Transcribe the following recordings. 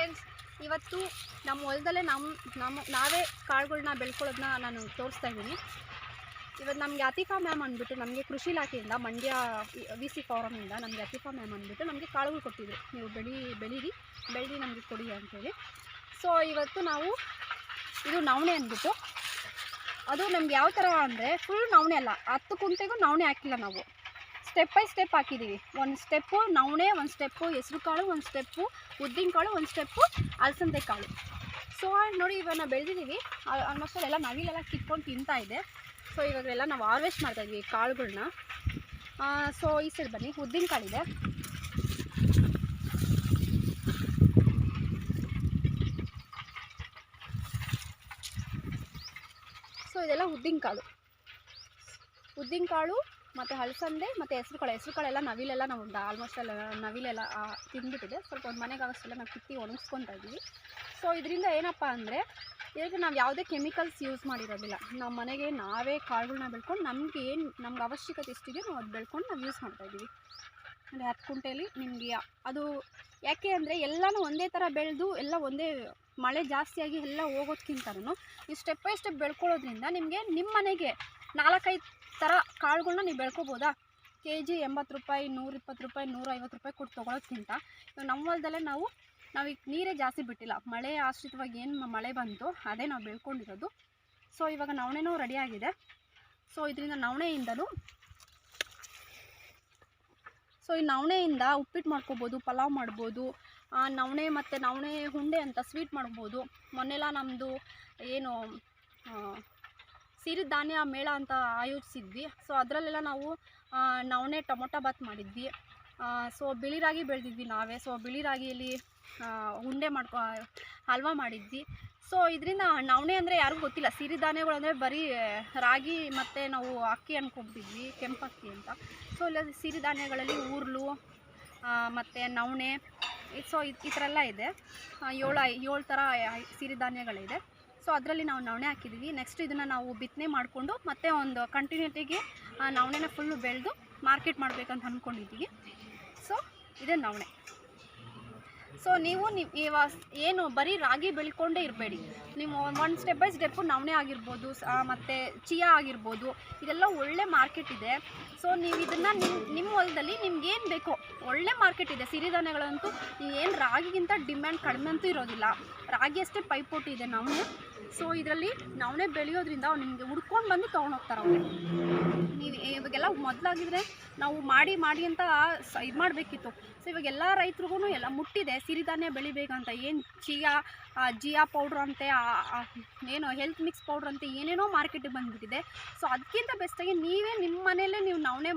Friends ಇವತ್ತು ನಮ್ಮ ಹೊಲದಲ್ಲೇ ನಮ್ಮ ನಮ್ಮ ನಾವೇ ಕಾಳುಗಳನ್ನ ಬೆಳ್ಕೊಳ್ಳೋದನ್ನ ನಾನು ತೋರಿಸ್ತಾ ಇದ್ದೀನಿ. ಇವತ್ತು ನಮಗೆ ಅತಿಫಾ ಮ್ಯಾಮ್ ಅಂದ್ಬಿಟ್ಟು ನಮಗೆ ಕೃಷಿ ಇಲಾಖೆಯಿಂದ, ಮಂಡ್ಯ ವಿ ಸಿ ಫಾರಮಿಂದ ನಮಗೆ ಅತಿಫಾ ಮ್ಯಾಮ್ ಅಂದ್ಬಿಟ್ಟು ನಮಗೆ ಕಾಳುಗಳು ಕೊಟ್ಟಿದ್ರು. ನೀವು ಬೆಳಿ, ಬೆಳೀರಿ ಬೆಳಿ ನಮಗೆ ಕೊಡಿ ಅಂತೇಳಿ. ಸೊ ಇವತ್ತು ನಾವು ಇದು ನವಣೆ ಅಂದ್ಬಿಟ್ಟು, ಅದು ನಮ್ಗೆ ಯಾವ ಥರ ಅಂದರೆ ಫುಲ್ ನವಣೆ ಅಲ್ಲ. ಹತ್ತು ಕುಂಟೆಗೂ ನವಣೆ ಹಾಕಿಲ್ಲ ನಾವು. ಸ್ಟೆಪ್ ಬೈ ಸ್ಟೆಪ್ ಹಾಕಿದ್ದೀವಿ ಒಂದು ಸ್ಟೆಪ್ಪು ನವಣೆ, ಒಂದು ಸ್ಟೆಪ್ಪು ಹೆಸರು ಕಾಳು ಒಂದು ಸ್ಟೆಪ್ಪು ಉದ್ದಿನ ಕಾಳು ಒಂದು ಸ್ಟೆಪ್ಪು ಅಲಸಂದೆ ಕಾಳು ಸೊ ನೋಡಿ ಇವಾಗ ನಾವು ಬೆಳೆದಿದ್ದೀವಿ ಆಲ್ಮೋಸ್ಟ್ ಎಲ್ಲ ನವಿಲೆಲ್ಲ ಕಿತ್ಕೊಂಡು ತಿಂತಾ ಇದೆ ಸೊ ಇವಾಗೆಲ್ಲ ನಾವು ಹಾರ್ವೆಸ್ಟ್ ಮಾಡ್ತಾ ಕಾಳುಗಳನ್ನ ಸೊ ಈ ಸೈಡ್ ಬನ್ನಿ. ಉದ್ದಿನ ಕಾಳಿದೆ ಸೊ ಇದೆಲ್ಲ ಉದ್ದಿನ ಕಾಳು ಉದ್ದಿನ ಕಾಳು ಮತ್ತು ಹಲಸಂದೆ, ಮತ್ತು ಹೆಸ್ರು ಕಾಳು ಹೆಸ್ರು ಕಾಳೆಲ್ಲ ನವಿಲೆಲ್ಲ ನಾವು ಆಲ್ಮೋಸ್ಟ್ ಎಲ್ಲ ನವಿಲೆಲ್ಲ ತಿಂದ್ಬಿಟ್ಟಿದೆ. ಸ್ವಲ್ಪ ಒಂದು ಮನೆಗೆ ನಾವು ಕಿತ್ತಿ ಒಣಗಿಸ್ಕೊತಾ ಇದ್ದೀವಿ. ಸೊ ಇದರಿಂದ ಏನಪ್ಪ ಅಂದರೆ, ಇದಕ್ಕೆ ನಾವು ಯಾವುದೇ ಕೆಮಿಕಲ್ಸ್ ಯೂಸ್ ಮಾಡಿರೋದಿಲ್ಲ. ನಮ್ಮ ಮನೆಗೆ ನಾವೇ ಕಾಳುಗಳನ್ನ ಬೆಳ್ಕೊಂಡು ನಮಗೆ ಏನು, ನಮ್ಗೆ ಅವಶ್ಯಕತೆ ಎಷ್ಟಿದೆಯೋ ನಾವು ಅದು ಬೆಳ್ಕೊಂಡು ನಾವು ಯೂಸ್ ಮಾಡ್ತಾ ಇದ್ದೀವಿ. ಅಂದರೆ ಹತ್ತು ಕುಂಟೆಯಲ್ಲಿ ನಿಮಗೆ ಅದು ಯಾಕೆ ಅಂದರೆ ಎಲ್ಲನೂ ಒಂದೇ ಥರ ಬೆಳೆದು ಎಲ್ಲ ಒಂದೇ ಮಳೆ ಜಾಸ್ತಿಯಾಗಿ ಎಲ್ಲ ಹೋಗೋದ್ಕಿಂತನೂ, ಈ ಸ್ಟೆಪ್ ಬೈ ಸ್ಟೆಪ್ ಬೆಳ್ಕೊಳ್ಳೋದ್ರಿಂದ ನಿಮಗೆ ನಿಮ್ಮ ಮನೆಗೆ ನಾಲ್ಕೈದು ಥರ ಕಾಳುಗಳ್ನ ನೀವು ಬೆಳ್ಕೊಬೋದಾ? ಕೆ ಜಿ ಎಂಬತ್ತು ರೂಪಾಯಿ, ನೂರಿಪ್ಪತ್ತು ರೂಪಾಯಿ, ನೂರೈವತ್ತು ರೂಪಾಯಿ ಕೊಟ್ಟು ತೊಗೊಳೋದ್ಕಿಂತ. ನಮ್ಮ ಹೊಲದಲ್ಲೇ ನಾವು ನಾವೀಗ ನೀರೇ ಜಾಸ್ತಿ ಬಿಟ್ಟಿಲ್ಲ. ಮಳೆ ಆಶ್ರಿತವಾಗಿ ಏನು ಮಳೆ ಬಂತು ಅದೇ ನಾವು ಬೆಳ್ಕೊಂಡಿರೋದು. ಸೊ ಇವಾಗ ನವಣೆನೂ ರೆಡಿಯಾಗಿದೆ ಸೊ ಇದರಿಂದ ನವಣೆಯಿಂದಲೂ ಸೊ ಈ ನವಣೆಯಿಂದ ಉಪ್ಪಿಟ್ಟು ಮಾಡ್ಕೋಬೋದು, ಪಲಾವ್ ಮಾಡ್ಬೋದು ನವಣೆ ಮತ್ತು ನವಣೆ ಉಂಡೆ ಅಂತ ಸ್ವೀಟ್ ಮಾಡ್ಬೋದು. ಮೊನ್ನೆಲ್ಲ ನಮ್ಮದು ಏನು ಸಿರಿಧಾನ್ಯ ಮೇಳ ಅಂತ ಆಯೋಜಿಸಿದ್ವಿ. ಸೊ ಅದರಲ್ಲೆಲ್ಲ ನಾವು ನವಣೆ ಟೊಮೊಟೊ ಬಾತ್ ಮಾಡಿದ್ವಿ. ಸೊ ಬಿಳಿ ರಾಗಿ ಬೆಳೆದಿದ್ವಿ ನಾವೇ. ಸೊ ಬಿಳಿ ರಾಗಿಯಲ್ಲಿ ಉಂಡೆ ಮಾಡ್ಕೊ, ಹಲ್ವಾ ಮಾಡಿದ್ವಿ. ಸೊ ಇದರಿಂದ ನವಣೆ ಅಂದರೆ ಯಾರಿಗೂ ಗೊತ್ತಿಲ್ಲ. ಸಿರಿಧಾನ್ಯಗಳು ಅಂದರೆ ಬರೀ, ರಾಗಿ ಮತ್ತು ನಾವು ಅಕ್ಕಿ ಅನ್ಕೊಂಬಿಟ್ಟಿದ್ವಿ ಕೆಂಪಕ್ಕಿ ಅಂತ. ಸೊ ಇಲ್ಲ ಸಿರಿಧಾನ್ಯಗಳಲ್ಲಿ ಊರ್ಲು ಮತ್ತು ನವಣೆ. ಸೊ ಈ ಥರ ಎಲ್ಲ ಇದೆ. ಏಳು ಏಳು ಥರ ಸಿರಿಧಾನ್ಯಗಳಿದೆ ಸೊ ಅದರಲ್ಲಿ ನಾವು ನವಣೆ ಹಾಕಿದ್ದೀವಿ ನೆಕ್ಸ್ಟ್ ಇದನ್ನು ನಾವು ಬಿತ್ತನೆ ಮಾಡಿಕೊಂಡು ಮತ್ತೆ ಒಂದು ಕಂಟಿನ್ಯೂಟಿಗೆ ನವಣೆನ ಫುಲ್ಲು ಬೆಳೆದು ಮಾರ್ಕೆಟ್ ಮಾಡಬೇಕಂತ ಅಂದ್ಕೊಂಡಿದ್ದೀವಿ ಸೊ ಇದೇ ನವಣೆ. ಸೊ ನೀವು ನೀವು ಏನು, ಬರೀ ರಾಗಿ ಬೆಳ್ಕೊಂಡೇ ಇರಬೇಡಿ. ನೀವು ಒನ್ ಸ್ಟೆಪ್ ಬೈ ಸ್ಟೆಪ್ಪು ನವಣೆ ಆಗಿರ್ಬೋದು ಮತ್ತು ಚಿಯಾ ಆಗಿರ್ಬೋದು, ಇದೆಲ್ಲ ಒಳ್ಳೆ ಮಾರ್ಕೆಟ್ ಇದೆ. ಸೊ ನೀವು ಇದನ್ನು ನಿಮ್ಮ ನಿಮ್ಮ ಹೊಲದಲ್ಲಿ ನಿಮ್ಗೇನು ಬೇಕೋ, ಒಳ್ಳೆ ಮಾರ್ಕೆಟ್ ಇದೆ. ಸಿರಿಧಾನ್ಯಗಳಂತೂ ಏನು ರಾಗಿಗಿಂತ ಡಿಮ್ಯಾಂಡ್ ಕಡಿಮೆ ಅಂತೂ ಇರೋದಿಲ್ಲ. ರಾಗಿ ಅಷ್ಟೇ ಪೈಪೋಟಿ ಇದೆ ನವಣೆ. ಸೊ ಇದರಲ್ಲಿ ನವಣೆ ಬೆಳೆಯೋದ್ರಿಂದ ಅವ್ರು ನಿಮಗೆ ಹುಡ್ಕೊಂಡು ಬಂದು ತೊಗೊಂಡೋಗ್ತಾರೆ ಅವ್ರಿಗೆ ಇವಾಗೆಲ್ಲ ಮೊದಲಾಗಿದ್ರೆ ನಾವು ಮಾಡಿ ಮಾಡಿ ಅಂತ ಇದು ಮಾಡಬೇಕಿತ್ತು. ಸೊ ಇವಾಗ ಎಲ್ಲ ರೈತರಿಗೂ ಎಲ್ಲ ಮುಟ್ಟಿದೆ. ಸಿರಿಧಾನ್ಯ ಬೆಳಿಬೇಕಂತ. ಏನು ಚಿಯಾ ಜಿಯಾ ಪೌಡ್ರ್ ಅಂತೆ ಏನು ಹೆಲ್ತ್ ಮಿಕ್ಸ್ ಪೌಡ್ರ್ ಅಂತೆ ಏನೇನೋ ಮಾರ್ಕೆಟಿಗೆ ಬಂದುಬಿಟ್ಟಿದೆ. ಸೊ ಅದಕ್ಕಿಂತ ಬೆಸ್ಟಾಗಿ ನೀವೇ ನಿಮ್ಮ ಮನೆಯಲ್ಲೇ ನೀವು ನವಣೆ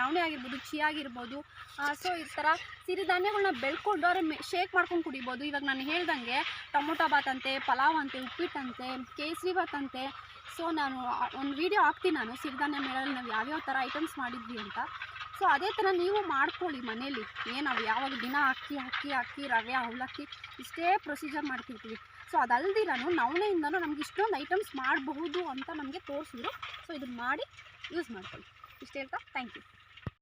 ನವಣೆ ಆಗಿರ್ಬೋದು ಚಿ ಆಗಿರ್ಬೋದು ಸೊ ಈ ಥರ ಸಿರಿಧಾನ್ಯಗಳನ್ನ ಬೆಳ್ಕೊಂಡು ಅವ್ರ ಶೇಕ್ ಮಾಡ್ಕೊಂಡು ಕುಡಿಬೋದು. ಇವಾಗ ನಾನು ಹೇಳ್ದಂಗೆ ಟೊಮೊಟೊ ಬಾತ್ ಅಂತೆ, ಪಲಾವ್ ಅಂತೆ, ಉಪ್ಪಿಟ್ಟಂತೆ, ಕೇಸರಿ ಬಾತ್ ಅಂತೆ ಸೊ ನಾನು ಒಂದು ವಿಡಿಯೋ ಹಾಕ್ತೀನಿ ನಾನು. ಸಿರಿಧಾನ್ಯ ಮೇಳಲ್ಲಿ ನಾವು ಯಾವ್ಯಾವ ಥರ ಐಟಮ್ಸ್ ಮಾಡಿದ್ವಿ ಅಂತ. ಸೊ ಅದೇ ಥರ ನೀವು ಮಾಡ್ಕೊಳ್ಳಿ ಮನೇಲಿ. ಏನು ನಾವು ಯಾವಾಗ ದಿನ ಅಕ್ಕಿ ಅಕ್ಕಿ ಅಕ್ಕಿ, ರವೆ ಅವಲಕ್ಕಿ ಇಷ್ಟೇ ಪ್ರೊಸೀಜರ್ ಮಾಡ್ತಿರ್ತೀವಿ. ಸೊ ಅದಲ್ದಿರನು ನವಣೆಯಿಂದನೂ ನಮ್ಗೆ ಇಷ್ಟೊಂದು ಐಟಮ್ಸ್ ಮಾಡಬಹುದು ಅಂತ ನಮಗೆ ತೋರಿಸಿದ್ರು. ಸೊ ಇದನ್ನು ಮಾಡಿ ಯೂಸ್ ಮಾಡ್ಕೊಳ್ಳಿ. ಇಷ್ಟೇ ಹೇಳ್ತಾ? Thank you